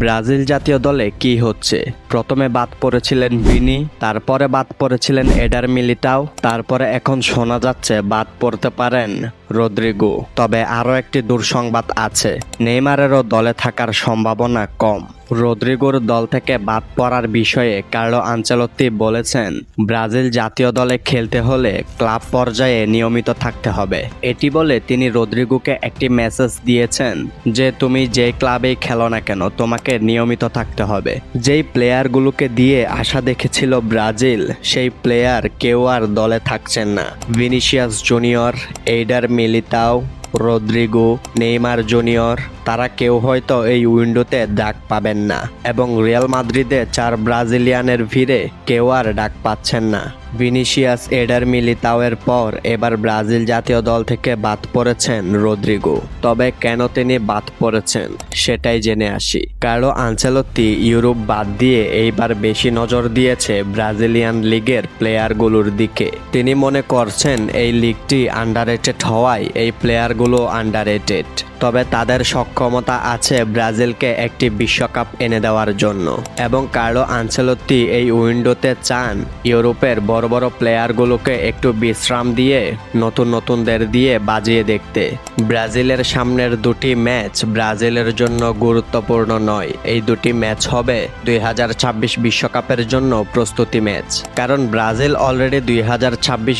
Brazil জাতীয় দলে কি হচ্ছে? প্রথমে বাদ পড়েছিলেন বিনি তারপরে বাদ পড়েছিলেন এডার মিলিটাও তারপরে এখন শোনা যাচ্ছে, বাদ পড়তে পারেন। রদ্রিগো, তবে আরও একটি দুঃসংবাদ আছে। নেইমারেরও দলে থাকার সম্ভাবনা কম। রদ্রিগোর দল থেকে বাদ পড়ার বিষয়ে কার্লো আঞ্চলত্তি বলেছেন, ব্রাজিল জাতীয় দলে খেলতে হলে ক্লাব পর্যায়ে নিয়মিত থাকতে হবে। এটি বলে তিনি রদ্রিগোকে একটি মেসেজ দিয়েছেন যে, তুমি যে ক্লাবেই খেলো না কেন, তোমাকে নিয়মিত থাকতে হবে। যেই প্লেয়ারগুলোকে দিয়ে আশা দেখেছিল ব্রাজিল, সেই প্লেয়ার কেউ আর দলে থাকছেন না। Vinicius Junior, Eder Militao, Rodrygo, Neymar Junior, তারা কেউ হয়তো এই উইন্ডোতে ডাক পাবেন না এবং রিয়াল মাদ্রিদে চার ব্রাজিলিয়ানের ভিড়ে কেউ আর ডাক পাচ্ছেন না। ভিনিসিয়াস, এডার মিলিতাওয়ের পর এবার ব্রাজিল জাতীয় দল থেকে বাদ পড়েছেন রদ্রিগো। তবে কেন তিনি বাদ পড়েছেন, সেটাই জেনে আসি। কার্লো আঞ্চেলত্তি ইউরোপ বাদ দিয়ে এইবার বেশি নজর দিয়েছে ব্রাজিলিয়ান লিগের প্লেয়ারগুলোর দিকে। তিনি মনে করছেন, এই লিগটি আন্ডারেটেড হওয়ায় এই প্লেয়ারগুলো আন্ডাররেটেড তবে তাদের সক্ষমতা আছে ব্রাজিলকে একটি বিশ্বকাপ এনে দেওয়ার জন্য। এবং কার্লো আঞ্চেলত্তি এই উইন্ডোতে চান ইউরোপের বড় বড় প্লেয়ারগুলোকে একটু বিশ্রাম দিয়ে, নতুন নতুনদের দিয়ে বাজিয়ে দেখতে। ব্রাজিলের সামনের দুটি ম্যাচ ব্রাজিলের জন্য গুরুত্বপূর্ণ নয়। এই দুটি ম্যাচ হবে দুই বিশ্বকাপের জন্য প্রস্তুতি ম্যাচ। কারণ ব্রাজিল অলরেডি দুই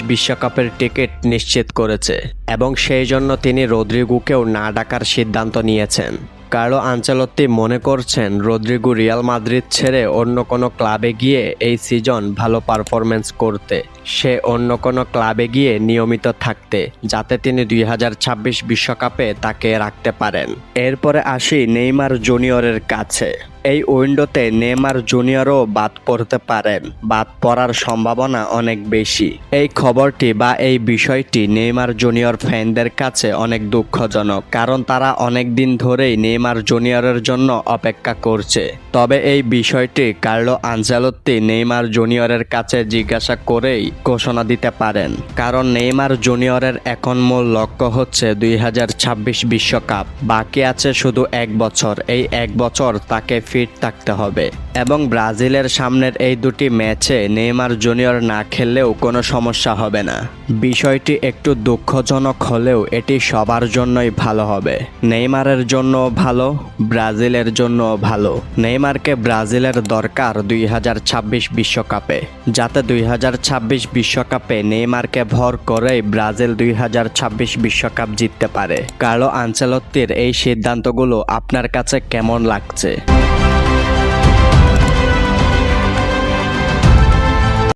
বিশ্বকাপের টিকিট নিশ্চিত করেছে। এবং সেই জন্য তিনি রদ্রিগুকেও না ডাকার সিদ্ধান্ত নিয়েছেন। কার্লো আঞ্চলত্তি মনে করছেন রদ্রিগু রিয়াল মাদ্রিদ ছেড়ে অন্য কোনো ক্লাবে গিয়ে এই সিজন ভালো পারফরমেন্স করতে, সে অন্য কোনো ক্লাবে গিয়ে নিয়মিত থাকতে, যাতে তিনি দুই বিশ্বকাপে তাকে রাখতে পারেন। এরপরে আসি নেইমার জুনিয়রের কাছে। এই উইন্ডোতে নেইমার জুনিয়রও বাদ পড়তে পারেন। বাদ পড়ার সম্ভাবনা অনেক বেশি। এই খবরটি বা এই বিষয়টি নেইমার জুনিয়র ফ্যানদের কাছে অনেক দুঃখজনক, কারণ তারা অনেক দিন ধরেই নেইমার জুনিয়রের জন্য অপেক্ষা করছে। তবে এই বিষয়টি কার্লো আঞ্জেলত্তি নেইমার জুনিয়রের কাছে জিজ্ঞাসা করেই ঘোষণা দিতে পারেন, কারণ নেইমার জুনিয়রের এখন মূল লক্ষ্য হচ্ছে দুই বিশ্বকাপ। বাকি আছে শুধু এক বছর। এই এক বছর তাকে ফিট থাকতে হবে। এবং ব্রাজিলের সামনের এই দুটি ম্যাচে নেইমার জুনিয়র না খেললেও কোনো সমস্যা হবে না। বিষয়টি একটু দুঃখজনক হলেও এটি সবার জন্যই ভালো হবে। নেইমারের জন্য ভালো, ব্রাজিলের জন্য ভালো। নেইমারকে ব্রাজিলের দরকার দুই হাজার ছাব্বিশ বিশ্বকাপে। যাতে দুই হাজার ছাব্বিশ বিশ্বকাপে নেইমারকে ভর করেই ব্রাজিল দুই হাজার ছাব্বিশ বিশ্বকাপ জিততে পারে। কার্লো আঞ্চেলত্তির এই সিদ্ধান্তগুলো আপনার কাছে কেমন লাগছে?